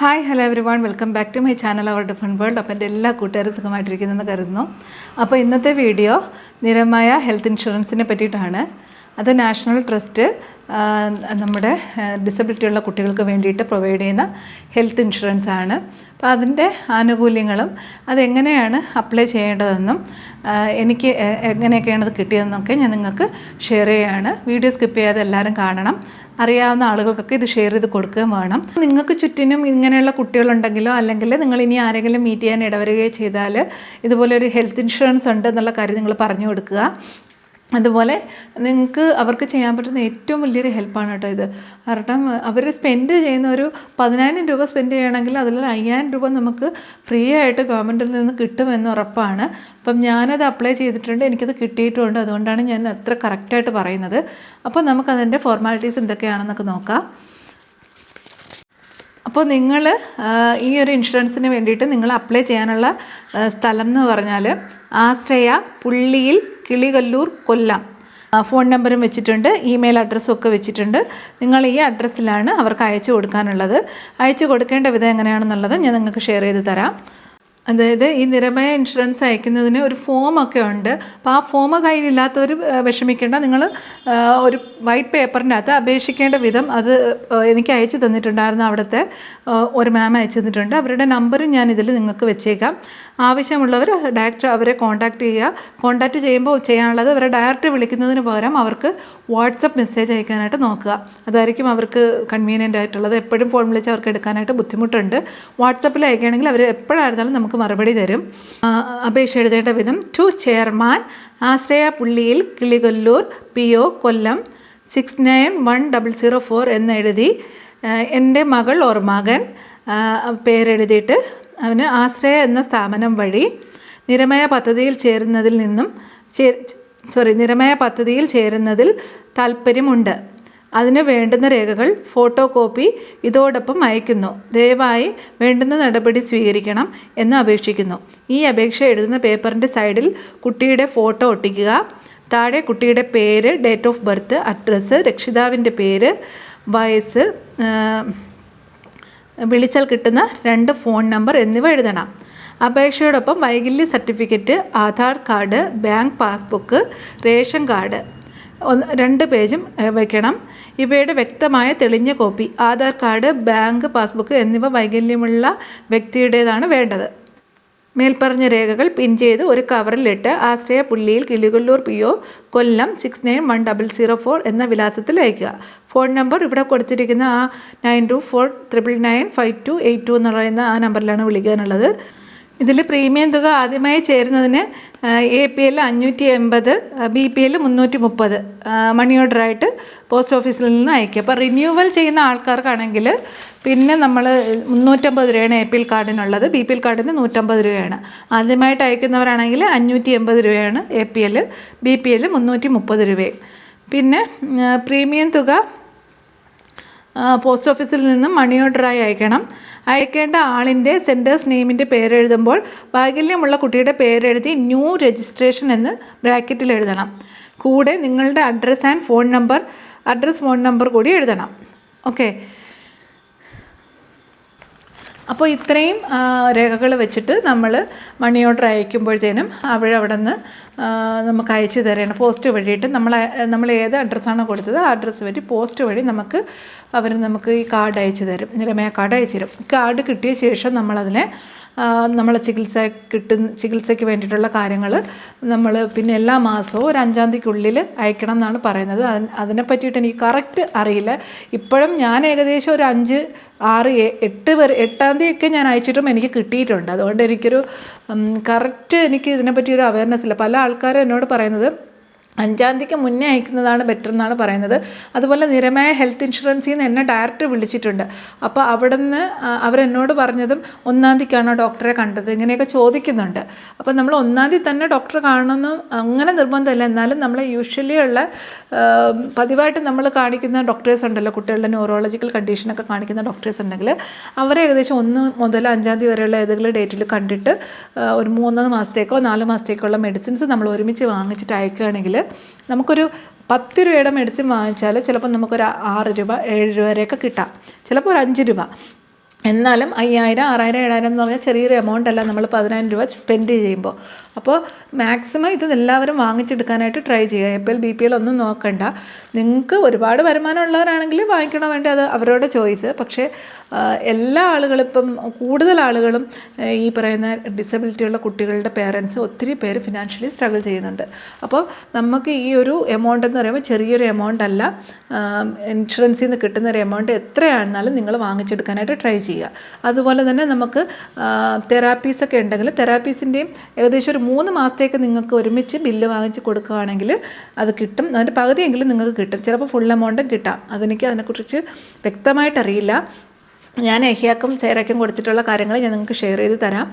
Hi hello everyone welcome back to my channel our different world അപ്പോൾ എന്റെ എല്ലാ കൂട്ടുകാരും സുഖമായിട്ടിരിക്കുന്നെന്ന് കരുതുന്നു. അപ്പോൾ ഇന്നത്തെ വീഡിയോ നിരമായ ഹെൽത്ത് ഇൻഷുറൻസിനെ പറ്റിയിട്ടാണ്. അത് നാഷണൽ ട്രസ്റ്റ് നമ്മുടെ ഡിസബിലിറ്റി ഉള്ള കുട്ടികൾക്ക് വേണ്ടിയിട്ട് പ്രൊവൈഡ് ചെയ്യുന്ന ഹെൽത്ത് ഇൻഷുറൻസ് ആണ് അപ്പോൾ അതിന്റെ ആനുകൂല്യങ്ങളും അതെങ്ങനെയാണ് അപ്ലൈ ചെയ്യേണ്ടതെന്നും എനിക്ക് എങ്ങനെയൊക്കെയാണ് അത് കിട്ടിയതെന്നൊക്കെ ഞാൻ നിങ്ങൾക്ക് ഷെയർ ചെയ്യുകയാണ്. വീഡിയോ സ്കിപ്പ് ചെയ്യാതെ എല്ലാവരും കാണണം. അറിയാവുന്ന ആളുകൾക്കൊക്കെ ഇത് ഷെയർ ചെയ്ത് കൊടുക്കുകയും വേണം. നിങ്ങൾക്ക് ചുറ്റിനും ഇങ്ങനെയുള്ള കുട്ടികളുണ്ടെങ്കിലോ അല്ലെങ്കിൽ നിങ്ങൾ ഇനി ആരെങ്കിലും മീറ്റ് ചെയ്യാൻ ഇടവരികയോ ചെയ്താൽ ഇതുപോലെ ഒരു ഹെൽത്ത് ഇൻഷുറൻസ് ഉണ്ട് എന്നുള്ള കാര്യം നിങ്ങൾ പറഞ്ഞു കൊടുക്കുക. അതുപോലെ നിങ്ങൾക്ക് അവർക്ക് ചെയ്യാൻ പറ്റുന്ന ഏറ്റവും വലിയൊരു ഹെൽപ്പാണ് കേട്ടോ ഇത്. കാരണം അവർ സ്പെൻഡ് ചെയ്യുന്ന ഒരു പതിനായിരം രൂപ സ്പെൻഡ് ചെയ്യണമെങ്കിൽ അതിൽ അയ്യായിരം രൂപ നമുക്ക് ഫ്രീ ആയിട്ട് ഗവൺമെന്റിൽ നിന്ന് കിട്ടുമെന്ന് ഉറപ്പാണ്. അപ്പം ഞാനത് അപ്ലൈ ചെയ്തിട്ടുണ്ട് എനിക്കത് കിട്ടിയിട്ടുമുണ്ട് അതുകൊണ്ടാണ് ഞാൻ അത്ര കറക്റ്റായിട്ട് പറയുന്നത്. അപ്പോൾ നമുക്കതിന്റെ ഫോർമാലിറ്റീസ് എന്തൊക്കെയാണെന്നൊക്കെ നോക്കാം. അപ്പോൾ നിങ്ങൾ ഈ ഒരു ഇൻഷുറൻസിന് വേണ്ടിയിട്ട് നിങ്ങൾ അപ്ലൈ ചെയ്യാനുള്ള സ്ഥലം എന്ന് പറഞ്ഞാൽ ആശ്രയ പുള്ളിയിൽ കിളികല്ലൂർ കൊല്ലം. ഫോൺ നമ്പറും വെച്ചിട്ടുണ്ട് ഇമെയിൽ അഡ്രസ്സും ഒക്കെ വെച്ചിട്ടുണ്ട്. നിങ്ങൾ ഈ അഡ്രസ്സിലാണ് അവർക്ക് അയച്ചു കൊടുക്കാനുള്ളത്. അയച്ചു കൊടുക്കേണ്ട വിധം എങ്ങനെയാണെന്നുള്ളത് ഞാൻ നിങ്ങൾക്ക് ഷെയർ ചെയ്ത് തരാം. അതായത് ഈ നിരമയ ഇൻഷുറൻസ് അയക്കുന്നതിന് ഒരു ഫോമൊക്കെ ഉണ്ട്. അപ്പോൾ ആ ഫോം കയ്യിലില്ലാത്തവർ വിഷമിക്കേണ്ട. നിങ്ങൾ ഒരു വൈറ്റ് പേപ്പറിന്റെ അകത്ത് അപേക്ഷിക്കേണ്ട വിധം അത് എനിക്ക് അയച്ചു തന്നിട്ടുണ്ടായിരുന്നു അവിടുത്തെ ഒരു മാം അയച്ചു തന്നിട്ടുണ്ട്. അവരുടെ നമ്പറും ഞാൻ ഇതിൽ നിങ്ങൾക്ക് വെച്ചേക്കാം. ആവശ്യമുള്ളവർ ഡയറക്റ്റ് അവരെ കോൺടാക്റ്റ് ചെയ്യുക. കോൺടാക്റ്റ് ചെയ്യുമ്പോൾ ചെയ്യാനുള്ളത് അവരെ ഡയറക്റ്റ് വിളിക്കുന്നതിന് പകരം അവർക്ക് വാട്സപ്പ് മെസ്സേജ് അയക്കാനായിട്ട് നോക്കുക. അതായിരിക്കും അവർക്ക് കൺവീനിയന്റ് ആയിട്ടുള്ളത്. എപ്പോഴും ഫോൺ വിളിച്ച് അവർക്ക് എടുക്കാനായിട്ട് ബുദ്ധിമുട്ടുണ്ട്. വാട്സപ്പിൽ അയക്കുകയാണെങ്കിൽ അവർ എപ്പോഴായിരുന്നാലും നമുക്ക് മറുപടി തരും. അപേക്ഷ എഴുതേണ്ട വിധം to chairman Ashraya പുള്ളിയിൽ Kilikolloor P O Kollam six nine one double zero four എന്നെഴുതി എന്റെ മകൾ ഓർ മകൻ ആ, പേരെഴുതിയിട്ട് അവന് ആശ്രയ എന്ന സ്ഥാപനം വഴി നിരമയ പദ്ധതിയിൽ ചേരുന്നതിൽ നിന്നും സോറി നിരമയ പദ്ധതിയിൽ ചേരുന്നതിൽ താല്പര്യമുണ്ട് അതിന് വേണ്ടുന്ന രേഖകൾ ഫോട്ടോ കോപ്പി ഇതോടൊപ്പം അയക്കുന്നു ദയവായി വേണ്ടുന്ന നടപടി സ്വീകരിക്കണം എന്ന് അപേക്ഷിക്കുന്നു. ഈ അപേക്ഷ എഴുതുന്ന പേപ്പറിന്റെ സൈഡിൽ കുട്ടിയുടെ ഫോട്ടോ ഒട്ടിക്കുക. താഴെ കുട്ടിയുടെ പേര് ഡേറ്റ് ഓഫ് ബർത്ത് അഡ്രസ്സ് രക്ഷിതാവിന്റെ പേര് വയസ്സ് വിളിച്ചാൽ കിട്ടുന്ന രണ്ട് ഫോൺ നമ്പർ എന്നിവ എഴുതണം. അപേക്ഷയോടൊപ്പം വൈകല്യ certificate Aadhaar card bank passbook ration card രണ്ട് പേജും വയ്ക്കണം ഇവയുടെ വ്യക്തമായ തെളിഞ്ഞ copy Aadhaar card bank passbook എന്നിവ വൈകല്യമുള്ള വ്യക്തിയുടേതാണ് വേണ്ടത്. മേൽപ്പറഞ്ഞ രേഖകൾ പിൻ ചെയ്ത് ഒരു കവറിലിട്ട് Ashraya പുള്ളിയിൽ Kilikolloor P O Kollam six nine one double zero four എന്ന വിലാസത്തിൽ അയക്കുക ഫോൺ നമ്പർ ഇവിടെ കൊടുത്തിരിക്കുന്ന ആ nine two four triple nine five two eight two എന്ന് പറയുന്ന ആ നമ്പറിലാണ് വിളിക്കാനുള്ളത് ഇതിൽ പ്രീമിയം തുക ആദ്യമായി ചേരുന്നതിന് എ പി എൽ അഞ്ഞൂറ്റി എൺപത് ബി പി എൽ മുന്നൂറ്റി മുപ്പത് മണി ഓർഡറായിട്ട് പോസ്റ്റ് ഓഫീസിൽ നിന്ന് അയക്കുക. അപ്പോൾ റിന്യൂവൽ ചെയ്യുന്ന ആൾക്കാർക്കാണെങ്കിൽ പിന്നെ നമ്മൾ മുന്നൂറ്റമ്പത് രൂപയാണ് എ പി എൽ കാർഡിനുള്ളത്. ബി പി എൽ കാർഡിന് നൂറ്റമ്പത് രൂപയാണ്. ആദ്യമായിട്ട് അയക്കുന്നവരാണെങ്കിൽ അഞ്ഞൂറ്റി എൺപത് രൂപയാണ് A P L B P L മുന്നൂറ്റി മുപ്പത് രൂപയും. പിന്നെ പ്രീമിയം തുക പോസ്റ്റ് ഓഫീസിൽ നിന്നും മണി ഓർഡറായി അയക്കണം. അയക്കേണ്ട ആളിന്റെ സെന്റേഴ്സ് നെയിമിന്റെ പേരെഴുതുമ്പോൾ വൈകല്യമുള്ള കുട്ടിയുടെ പേരെഴുതി ന്യൂ രജിസ്ട്രേഷൻ എന്ന് ബ്രാക്കറ്റിൽ എഴുതണം. കൂടെ നിങ്ങളുടെ address and phone number address phone number കൂടി എഴുതണം. ഓക്കെ. അപ്പോൾ ഇത്രയും രേഖകൾ വെച്ചിട്ട് നമ്മൾ മണി ഓർഡർ അയക്കുമ്പോഴത്തേനും അവിടെ നിന്ന് നമുക്ക് അയച്ചു തരണം. പോസ്റ്റ് വഴിയിട്ട് നമ്മൾ നമ്മൾ ഏത് അഡ്രസ്സാണോ കൊടുത്തത് ആ അഡ്രസ്സ് വഴി പോസ്റ്റ് വഴി നമുക്ക് അവർ നമുക്ക് ഈ കാർഡ് അയച്ചു തരും. നിരമയ കാർഡ് അയച്ചു തരും. കാർഡ് കിട്ടിയ ശേഷം നമ്മളതിനെ നമ്മൾ ചികിത്സ കിട്ടുന്ന ചികിത്സയ്ക്ക് വേണ്ടിയിട്ടുള്ള കാര്യങ്ങൾ നമ്മൾ പിന്നെ എല്ലാ മാസവും ഒരു അഞ്ചാം തീയതിക്കുള്ളിൽ അയക്കണം എന്നാണ് പറയുന്നത്. അതിനെ പറ്റിയിട്ട് എനിക്ക് കറക്റ്റ് അറിയില്ല. ഇപ്പോഴും ഞാൻ ഏകദേശം ഒരു അഞ്ച് ആറ് എട്ട് വരെ എട്ടാം തീയതിയൊക്കെ ഞാൻ അയച്ചിട്ടും എനിക്ക് കിട്ടിയിട്ടുണ്ട്. അതുകൊണ്ട് എനിക്കൊരു കറക്റ്റ് എനിക്ക് ഇതിനെപ്പറ്റി ഒരു അവയർനെസ് ഇല്ല. പല ആൾക്കാരും എന്നോട് പറയുന്നത് അഞ്ചാം തീയതിക്ക് മുന്നേ അയക്കുന്നതാണ് ബെറ്റർ എന്നാണ് പറയുന്നത്. അതുപോലെ നിരമായ ഹെൽത്ത് ഇൻഷുറൻസിൽ നിന്ന് എന്നെ ഡയറക്റ്റ് വിളിച്ചിട്ടുണ്ട്. അപ്പോൾ അവിടെ നിന്ന് അവരെന്നോട് പറഞ്ഞതും ഒന്നാം തീയതിക്കാണോ ഡോക്ടറെ കണ്ടത്. ഇങ്ങനെയൊക്കെ ചോദിക്കുന്നുണ്ട്. അപ്പോൾ നമ്മൾ ഒന്നാം തീയതി തന്നെ ഡോക്ടറെ കാണണമെന്ന് അങ്ങനെ നിർബന്ധമില്ല. എന്നാലും നമ്മൾ യൂഷ്വലി ഉള്ള പതിവായിട്ട് നമ്മൾ കാണിക്കുന്ന ഡോക്ടേഴ്സ് ഉണ്ടല്ലോ. കുട്ടികളുടെ ന്യൂറോളജിക്കൽ കണ്ടീഷനൊക്കെ കാണിക്കുന്ന ഡോക്ടേഴ്സ് ഉണ്ടെങ്കിൽ അവരെ ഏകദേശം ഒന്ന് മുതൽ അഞ്ചാം തീയതി വരെയുള്ള ഏതെങ്കിലും ഡേറ്റിൽ കണ്ടിട്ട് ഒരു മൂന്ന് മാസത്തേക്കോ നാല് മാസത്തേക്കോ ഉള്ള മെഡിസിൻസ് നമ്മൾ ഒരുമിച്ച് വാങ്ങിച്ചിട്ട് അയക്കുകയാണെങ്കിൽ നമുക്കൊരു പത്ത് രൂപയുടെ മെഡിസിൻ വാങ്ങിച്ചാൽ ചിലപ്പോൾ നമുക്കൊരു ആറ് രൂപ ഏഴ് രൂപ വരെയൊക്കെ കിട്ടാം. ചിലപ്പോൾ ഒരു അഞ്ച് രൂപ. എന്നാലും അയ്യായിരം ആറായിരം ഏഴായിരം എന്ന് പറഞ്ഞാൽ ചെറിയൊരു എമൗണ്ട് അല്ല നമ്മൾ പതിനായിരം രൂപ സ്പെൻഡ് ചെയ്യുമ്പോൾ. അപ്പോൾ മാക്സിമം ഇത് എല്ലാവരും വാങ്ങിച്ചെടുക്കാനായിട്ട് ട്രൈ ചെയ്യുക. A P L B P L ഒന്നും നോക്കണ്ട. നിങ്ങൾക്ക് ഒരുപാട് വരുമാനമുള്ളവരാണെങ്കിൽ വാങ്ങിക്കണോ വേണ്ടി അത് അവരുടെ ചോയ്സ് പക്ഷേ എല്ലാ ആളുകളും ഇപ്പം കൂടുതൽ ആളുകളും ഈ പറയുന്ന ഡിസബിലിറ്റി ഉള്ള കുട്ടികളുടെ പേരൻസ് ഒത്തിരി പേര് ഫിനാൻഷ്യലി സ്ട്രഗിൾ ചെയ്യുന്നുണ്ട്. അപ്പോൾ നമുക്ക് ഈ ഒരു എമൗണ്ട് എന്ന് പറയുമ്പോൾ ചെറിയൊരു എമൗണ്ട് അല്ല ഇൻഷുറൻസിൽ നിന്ന് കിട്ടുന്ന ഒരു എമൗണ്ട് എത്രയാണെന്നാലും നിങ്ങൾ വാങ്ങിച്ചെടുക്കാനായിട്ട് ട്രൈ ചെയ്യുക. അതുപോലെ തന്നെ നമുക്ക് തെറാപ്പീസൊക്കെ ഉണ്ടെങ്കിൽ തെറാപ്പീസിന്റെയും ഏകദേശം ഒരു മൂന്ന് മാസത്തേക്ക് നിങ്ങൾക്ക് ഒരുമിച്ച് ബില്ല് വാങ്ങിച്ച് കൊടുക്കുകയാണെങ്കിൽ അത് കിട്ടും. അതിന്റെ പകുതിയെങ്കിലും നിങ്ങൾക്ക് കിട്ടും. ചിലപ്പോൾ ഫുൾ എമൗണ്ടും കിട്ടാം. അതെനിക്ക് അതിനെക്കുറിച്ച് വ്യക്തമായിട്ടറിയില്ല ഞാൻ എഹിയാക്കും സേറയ്ക്കും കൊടുത്തിട്ടുള്ള കാര്യങ്ങൾ ഞാൻ നിങ്ങൾക്ക് ഷെയർ ചെയ്ത് തരാം.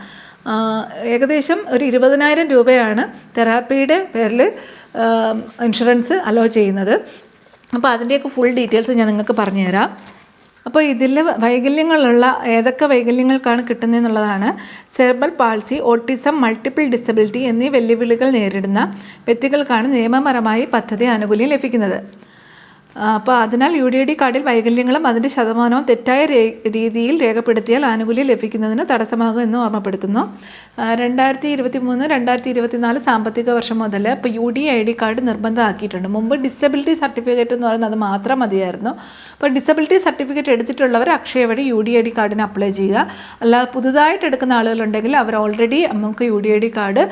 ഏകദേശം ഒരു ഇരുപതിനായിരം രൂപയാണ് തെറാപ്പിയുടെ പേരിൽ ഇൻഷുറൻസ് അലോ ചെയ്യുന്നത്. അപ്പോൾ അതിന്റെയൊക്കെ ഫുൾ ഡീറ്റെയിൽസ് ഞാൻ നിങ്ങൾക്ക് പറഞ്ഞുതരാം. അപ്പോൾ ഇതിൽ വൈകല്യങ്ങളുള്ള ഏതൊക്കെ വൈകല്യങ്ങൾക്കാണ് കിട്ടുന്നതെന്നുള്ളതാണ് cerebral palsy autism multiple disability എന്നീ വെല്ലുവിളികൾ നേരിടുന്ന വ്യക്തികൾക്കാണ് നിയമപരമായി പദ്ധതി ആനുകൂല്യം ലഭിക്കുന്നത്. അപ്പോൾ അതിനാൽ യു ഡി ഡി കാർഡിൽ വൈകല്യങ്ങളും അതിന്റെ ശതമാനവും തെറ്റായ രീതിയിൽ രേഖപ്പെടുത്തിയാൽ ആനുകൂല്യം ലഭിക്കുന്നതിന് തടസ്സമാകും എന്ന് ഓർമ്മപ്പെടുത്തുന്നു. രണ്ടായിരത്തി ഇരുപത്തി മൂന്ന് രണ്ടായിരത്തി ഇരുപത്തിനാല് സാമ്പത്തിക വർഷം മുതൽ ഇപ്പോൾ U D I D card നിർബന്ധമാക്കിയിട്ടുണ്ട്. മുമ്പ് ഡിസബിലിറ്റി സർട്ടിഫിക്കറ്റ് എന്ന് പറയുന്നത് അത് മാത്രം മതിയായിരുന്നു. അപ്പോൾ ഡിസബിലിറ്റി സർട്ടിഫിക്കറ്റ് എടുത്തിട്ടുള്ളവർ അക്ഷയ വഴി യു ഡി ഐ ഡി കാർഡിന് അപ്ലൈ ചെയ്യുക. അല്ല പുതുതായിട്ട് എടുക്കുന്ന ആളുകളുണ്ടെങ്കിൽ അവർ ഓൾറെഡി നമുക്ക് U D I D card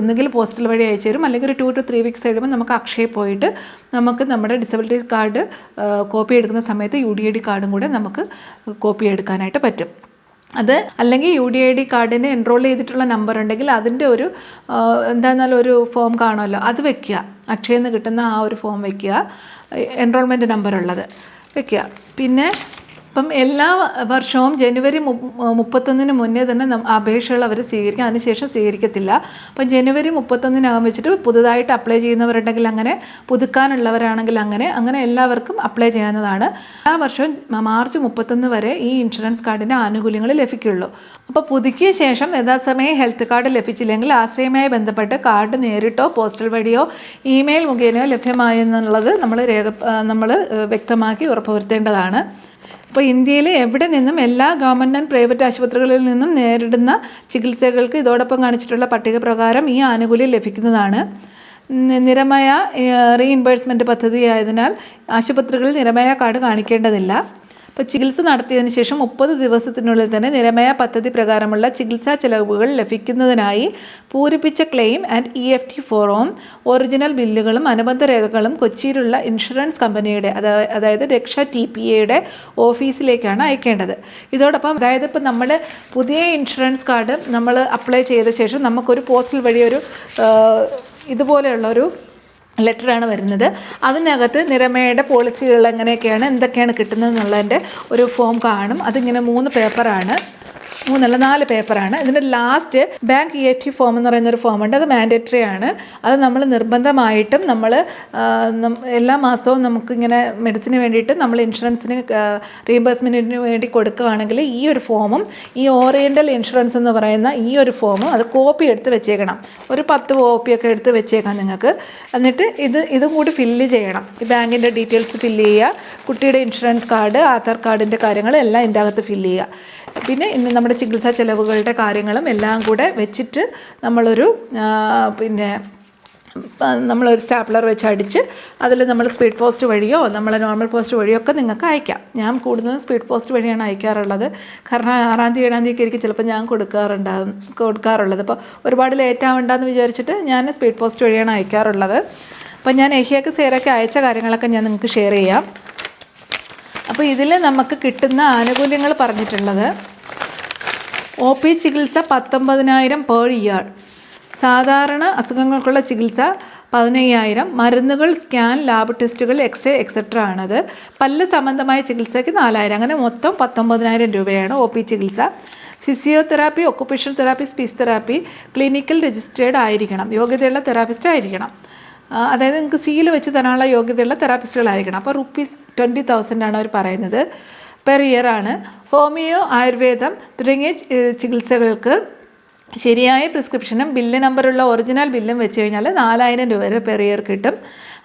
ഒന്നുകിൽ പോസ്റ്റൽ വഴി അയച്ചു തരും. അല്ലെങ്കിൽ ഒരു ടു ടു ത്രീ വീക്സ് കഴിയുമ്പോൾ നമുക്ക് അക്ഷയ പോയിട്ട് നമുക്ക് നമ്മുടെ ഡിസബിലിറ്റി കാർഡ് കോപ്പി എടുക്കുന്ന സമയത്ത് യു ഡി ഐ ഡി കാർഡും കൂടെ നമുക്ക് കോപ്പി എടുക്കാനായിട്ട് പറ്റും. അത് അല്ലെങ്കിൽ യു ഡി ഐ ഡി കാർഡിന് എൻറോൾ ചെയ്തിട്ടുള്ള നമ്പർ ഉണ്ടെങ്കിൽ അതിന്റെ ഒരു എന്തായിരുന്നാലും ഒരു ഫോം കാണുമല്ലോ അത് വെക്കുക. അക്ഷയിൽ നിന്ന് കിട്ടുന്ന ആ ഒരു ഫോം വെക്കുക. എൻറോൾമെന്റ് നമ്പർ ഉള്ളത് വെക്കുക. പിന്നെ ഇപ്പം എല്ലാ വർഷവും ജനുവരി മുപ്പത്തൊന്നിന് മുന്നേ തന്നെ അപേക്ഷകൾ അവർ സ്വീകരിക്കും. അതിനുശേഷം സ്വീകരിക്കത്തില്ല. അപ്പം ജനുവരി മുപ്പത്തൊന്നിനകം വെച്ചിട്ട് പുതുതായിട്ട് അപ്ലൈ ചെയ്യുന്നവരുണ്ടെങ്കിൽ അങ്ങനെ പുതുക്കാനുള്ളവരാണെങ്കിൽ അങ്ങനെ അങ്ങനെ എല്ലാവർക്കും അപ്ലൈ ചെയ്യാവുന്നതാണ്. എല്ലാ വർഷവും മാർച്ച് മുപ്പത്തൊന്ന് വരെ ഈ ഇൻഷുറൻസ് കാർഡിന്റെ ആനുകൂല്യങ്ങൾ ലഭിക്കുള്ളൂ അപ്പോൾ പുതുക്കിയ ശേഷം യഥാസമയം ഹെൽത്ത് കാർഡ് ലഭിച്ചില്ലെങ്കിൽ ആശ്രയമായി ബന്ധപ്പെട്ട് കാർഡ് നേരിട്ടോ പോസ്റ്റൽ വഴിയോ ഇമെയിൽ മുഖേനയോ ലഭ്യമായെന്നുള്ളത് നമ്മൾ രേഖ നമ്മൾ വ്യക്തമാക്കി ഉറപ്പുവരുത്തേണ്ടതാണ്. ഇപ്പോൾ ഇന്ത്യയിലെ എവിടെ നിന്നും എല്ലാ ഗവൺമെന്റ് ആൻഡ് പ്രൈവറ്റ് ആശുപത്രികളിൽ നിന്നും നേരിടുന്ന ചികിത്സകൾക്ക് ഇതോടൊപ്പം കാണിച്ചിട്ടുള്ള പട്ടിക പ്രകാരം ഈ ആനുകൂല്യം ലഭിക്കുന്നതാണ്. നിരമയ റീഇംബേഴ്സ്മെന്റ് പദ്ധതി ആയതിനാൽ ആശുപത്രികളിൽ നിരമയ കാർഡ് കാണിക്കേണ്ടതില്ല. ഇപ്പോൾ ചികിത്സ നടത്തിയതിന് ശേഷം മുപ്പത് ദിവസത്തിനുള്ളിൽ തന്നെ നിരമയ പദ്ധതി പ്രകാരമുള്ള ചികിത്സാ ചെലവുകൾ ലഭിക്കുന്നതിനായി പൂരിപ്പിച്ച claim and E F T ഫോറവും original ബില്ലുകളും അനുബന്ധ രേഖകളും കൊച്ചിയിലുള്ള ഇൻഷുറൻസ് കമ്പനിയുടെ അതായത് രക്ഷ ടി പി എയുടെ ഓഫീസിലേക്കാണ് അയക്കേണ്ടത്. ഇതോടൊപ്പം അതായത് ഇപ്പോൾ നമ്മൾ പുതിയ ഇൻഷുറൻസ് കാർഡ് നമ്മൾ അപ്ലൈ ചെയ്ത ശേഷം നമുക്കൊരു പോസ്റ്റൽ വഴി ഒരു ഇതുപോലെയുള്ളൊരു ലെറ്ററാണ് വരുന്നത്. അതിനകത്ത് നിരമയുടെ പോളിസികൾ എങ്ങനെയൊക്കെയാണ് എന്തൊക്കെയാണ് കിട്ടുന്നത് എന്നുള്ളതിന്റെ ഒരു ഫോം കാണും. അതിങ്ങനെ മൂന്ന് പേപ്പറാണ് മൂന്നല്ല നാല് പേപ്പറാണ്. ഇതിന്റെ last bank E F form എന്ന് പറയുന്ന ഒരു ഫോം ഉണ്ട്. അത് മാൻഡേറ്ററി ആണ്. അത് നമ്മൾ നിർബന്ധമായിട്ടും നമ്മൾ എല്ലാ മാസവും നമുക്കിങ്ങനെ മെഡിസിന് വേണ്ടിയിട്ട് നമ്മൾ ഇൻഷുറൻസിന് റീഇംബേഴ്സ്മെന്റിന് വേണ്ടി കൊടുക്കുകയാണെങ്കിൽ ഈ ഒരു ഫോമും ഈ ഓറിയന്റൽ ഇൻഷുറൻസ് എന്ന് പറയുന്ന ഈ ഒരു ഫോമും അത് കോപ്പി എടുത്ത് വെച്ചേക്കണം. ഒരു പത്ത് കോപ്പിയൊക്കെ എടുത്ത് വെച്ചേക്കാം നിങ്ങൾക്ക്. എന്നിട്ട് ഇത് ഇതും കൂടി ഫില്ല് ചെയ്യണം. ഈ ബാങ്കിന്റെ ഡീറ്റെയിൽസ് ഫില്ല് ചെയ്യുക. കുട്ടിയുടെ ഇൻഷുറൻസ് കാർഡ് ആധാർ കാർഡിന്റെ കാര്യങ്ങൾ എല്ലാം ഇതിന്റെ അകത്ത് ഫില്ല് ചെയ്യുക. പിന്നെ ഇന്ന് നമ്മുടെ ചികിത്സാ ചെലവുകളുടെ കാര്യങ്ങളും എല്ലാം കൂടെ വെച്ചിട്ട് നമ്മളൊരു പിന്നെ നമ്മളൊരു സ്റ്റാപ്ലർ വെച്ച് അടിച്ച് അതിൽ നമ്മൾ സ്പീഡ് പോസ്റ്റ് വഴിയോ നമ്മൾ നോർമൽ പോസ്റ്റ് വഴിയോ ഒക്കെ നിങ്ങൾക്ക് അയക്കാം. ഞാൻ കൂടുതലും സ്പീഡ് പോസ്റ്റ് വഴിയാണ് അയക്കാറുള്ളത്. കാരണം ആറാം തീയതി ഏഴാം തീയതി ആയിരിക്കും ചിലപ്പോൾ ഞാൻ കൊടുക്കാറുണ്ടാകും കൊടുക്കാറുള്ളത്. അപ്പോൾ ഒരുപാട് ലേറ്റ് ആവണ്ടെന്ന് വിചാരിച്ചിട്ട് ഞാൻ സ്പീഡ് പോസ്റ്റ് വഴിയാണ് അയക്കാറുള്ളത്. അപ്പോൾ ഞാൻ ഏഷ്യക്ക് സേരൊക്കെ അയച്ച കാര്യങ്ങളൊക്കെ ഞാൻ നിങ്ങൾക്ക് ഷെയർ ചെയ്യാം. അപ്പോൾ ഇതിൽ നമുക്ക് കിട്ടുന്ന ആനുകൂല്യങ്ങൾ പറഞ്ഞിട്ടുള്ളത്. ഒ പി ചികിത്സ പത്തൊമ്പതിനായിരം പേർ ഇയർ സാധാരണ അസുഖങ്ങൾക്കുള്ള ചികിത്സ പതിനയ്യായിരം. മരുന്നുകൾ സ്കാൻ ലാബ് ടെസ്റ്റുകൾ എക്സ്റേ എക്സെട്ര ആണത്. പല്ല് സംബന്ധമായ ചികിത്സയ്ക്ക് നാലായിരം. അങ്ങനെ മൊത്തം പത്തൊമ്പതിനായിരം രൂപയാണ് ഒ പി ചികിത്സ. Physiotherapy occupational therapy speech therapy clinical registered ആയിരിക്കണം. യോഗ്യതയുള്ള തെറാപ്പിസ്റ്റ് ആയിരിക്കണം. അതായത് നിങ്ങൾക്ക് സീൽ വെച്ച് തരാനുള്ള യോഗ്യതയുള്ള തെറാപ്പിസ്റ്റുകളായിരിക്കണം. അപ്പോൾ റുപ്പീസ് ട്വന്റി ആണ് അവർ പറയുന്നത്. പെർ ഇയർ ആണ്. ഹോമിയോ ആയുർവേദം തുടങ്ങിയ ചികിത്സകൾക്ക് ശരിയായ പ്രിസ്ക്രിപ്ഷനും ബില്ല് നമ്പറുള്ള ഒറിജിനൽ ബില്ലും വെച്ച് കഴിഞ്ഞാൽ നാലായിരം രൂപ വരെ പെർ ഇയർ കിട്ടും.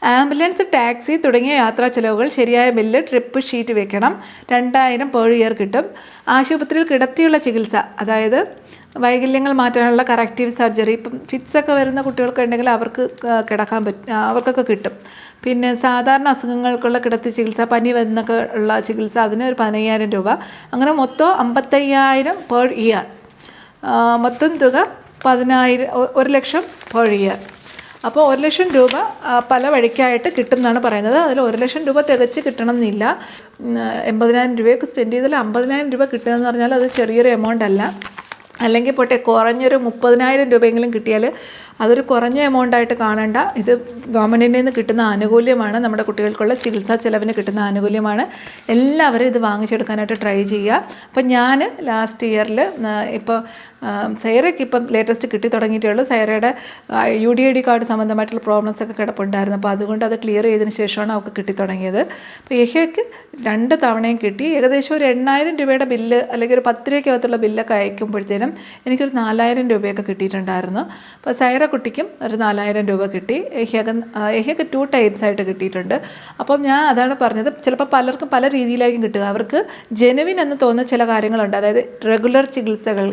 ആംബുലൻസ് ടാക്സി തുടങ്ങിയ യാത്രാ ചെലവുകൾ ശരിയായ ബില്ല് ട്രിപ്പ് ഷീറ്റ് വെക്കണം. രണ്ടായിരം പേർ ഇയർ കിട്ടും. ആശുപത്രിയിൽ കിടത്തിയുള്ള ചികിത്സ അതായത് വൈകല്യങ്ങൾ മാറ്റാനുള്ള കറക്റ്റീവ് സർജറി ഇപ്പം ഫിറ്റ്സ് ഒക്കെ വരുന്ന കുട്ടികൾക്ക് ഉണ്ടെങ്കിൽ അവർക്ക് കിടക്കാൻ പറ്റും അവർക്കൊക്കെ കിട്ടും. പിന്നെ സാധാരണ അസുഖങ്ങൾക്കുള്ള കിടത്തി ചികിത്സ പനി വരുന്നൊക്കെ ഉള്ള ചികിത്സ അതിന് ഒരു പതിനയ്യായിരം രൂപ. അങ്ങനെ മൊത്തം അമ്പത്തയ്യായിരം പേർ ഇയർ. മൊത്തം തുക പതിനായിരം ഒരു ലക്ഷം പേർ ഇയർ. അപ്പോൾ ഒരു ലക്ഷം രൂപ പല വഴിക്കായിട്ട് കിട്ടുമെന്നാണ് പറയുന്നത്. അതിൽ ഒരു ലക്ഷം രൂപ തികച്ച് കിട്ടണം എന്നില്ല എൺപതിനായിരം രൂപയൊക്കെ സ്പെൻഡ് ചെയ്താൽ അമ്പതിനായിരം രൂപ കിട്ടുക എന്ന് പറഞ്ഞാൽ അത് ചെറിയൊരു എമൗണ്ട് അല്ല. അല്ലെങ്കിൽ പോട്ടെ കുറഞ്ഞൊരു മുപ്പതിനായിരം രൂപയെങ്കിലും കിട്ടിയാൽ അതൊരു കുറഞ്ഞ എമൗണ്ട് ആയിട്ട് കാണേണ്ട. ഇത് ഗവൺമെന്റിൽ നിന്ന് കിട്ടുന്ന ആനുകൂല്യമാണ്. നമ്മുടെ കുട്ടികൾക്കുള്ള ചികിത്സാ ചെലവിന് കിട്ടുന്ന ആനുകൂല്യമാണ്. എല്ലാവരും ഇത് വാങ്ങിച്ചെടുക്കാനായിട്ട് ട്രൈ ചെയ്യുക. അപ്പം ഞാൻ ലാസ്റ്റ് ഇയറിൽ ഇപ്പോൾ സൈറയ്ക്ക് ഇപ്പം ലേറ്റസ്റ്റ് കിട്ടി തുടങ്ങിയിട്ടേ ഉള്ളൂ സൈറയുടെ U D I D card സംബന്ധമായിട്ടുള്ള പ്രോബ്ലംസ് ഒക്കെ കിടപ്പുണ്ടായിരുന്നു. അപ്പോൾ അതുകൊണ്ട് അത് ക്ലിയർ ചെയ്തതിന് ശേഷമാണ് അവൾക്ക് കിട്ടി തുടങ്ങിയത്. അപ്പോൾ യഹയ്ക്ക് രണ്ട് തവണയും കിട്ടി. ഏകദേശം ഒരു എണ്ണായിരം രൂപയുടെ ബില്ല് അല്ലെങ്കിൽ ഒരു പത്ത് രൂപയ്ക്കകത്തുള്ള ബില്ലൊക്കെ അയക്കുമ്പോഴത്തേനും എനിക്കൊരു നാലായിരം രൂപയൊക്കെ കിട്ടിയിട്ടുണ്ടായിരുന്നു. അപ്പോൾ സൈറ കുട്ടിക്കും ഒരു നാലായിരം രൂപ കിട്ടി. ഏഹ്യകൻ ഏഹ്യക്ക് ടു ടൈപ്സ് ആയിട്ട് കിട്ടിയിട്ടുണ്ട്. അപ്പം ഞാൻ അതാണ് പറഞ്ഞത് ചിലപ്പോൾ പലർക്കും പല രീതിയിലായിരിക്കും കിട്ടുക. അവർക്ക് ജെനുവിൻ എന്ന് തോന്നുന്ന ചില കാര്യങ്ങളുണ്ട്. അതായത് റെഗുലർ ചികിത്സകൾ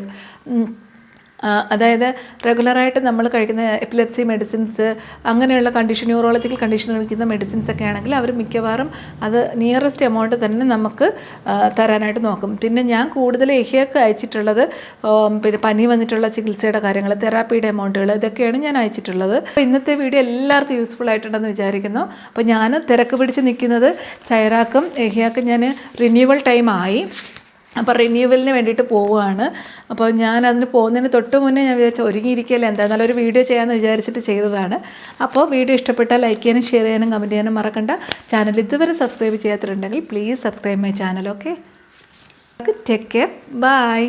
അതായത് റെഗുലറായിട്ട് നമ്മൾ കഴിക്കുന്ന എപ്പിലെപ്സി മെഡിസിൻസ് അങ്ങനെയുള്ള കണ്ടീഷൻ ന്യൂറോളജിക്കൽ കണ്ടീഷൻ കഴിക്കുന്ന മെഡിസിൻസ് ഒക്കെ ആണെങ്കിൽ അവർ മിക്കവാറും അത് നിയറസ്റ്റ് എമൗണ്ട് തന്നെ നമുക്ക് തരാനായിട്ട് നോക്കും. പിന്നെ ഞാൻ കൂടുതൽ എഹിയൊക്കെ അയച്ചിട്ടുള്ളത് പിന്നെ പനി വന്നിട്ടുള്ള ചികിത്സയുടെ കാര്യങ്ങൾ തെറാപ്പിയുടെ എമൗണ്ടുകൾ ഇതൊക്കെയാണ് ഞാൻ അയച്ചിട്ടുള്ളത്. അപ്പോൾ ഇന്നത്തെ വീഡിയോ എല്ലാവർക്കും യൂസ്ഫുൾ ആയിട്ടുണ്ടെന്ന് വിചാരിക്കുന്നു. അപ്പോൾ ഞാൻ തിരക്ക് പിടിച്ച് നിൽക്കുന്നത് സൈറാക്കും എഹിയാക്കും ഞാൻ റിന്യൂവൽ ടൈം ആയി. അപ്പോൾ റിന്യൂവലിന് വേണ്ടിയിട്ട് പോവുകയാണ്. അപ്പോൾ ഞാൻ അതിന് പോകുന്നതിന് തൊട്ട് മുന്നേ ഞാൻ വിചാരിച്ചു ഒരുങ്ങിയിരിക്കുകയല്ല എന്തായാലും ഒരു വീഡിയോ ചെയ്യാമെന്ന് വിചാരിച്ചിട്ട് ചെയ്തതാണ്. അപ്പോൾ വീഡിയോ ഇഷ്ടപ്പെട്ടാൽ ലൈക്ക് ചെയ്യാനും ഷെയർ ചെയ്യാനും കമന്റ് ചെയ്യാനും മറക്കണ്ട. ചാനൽ ഇതുവരെ subscribe ചെയ്യാത്തിട്ടുണ്ടെങ്കിൽ please subscribe my channel okay take care bye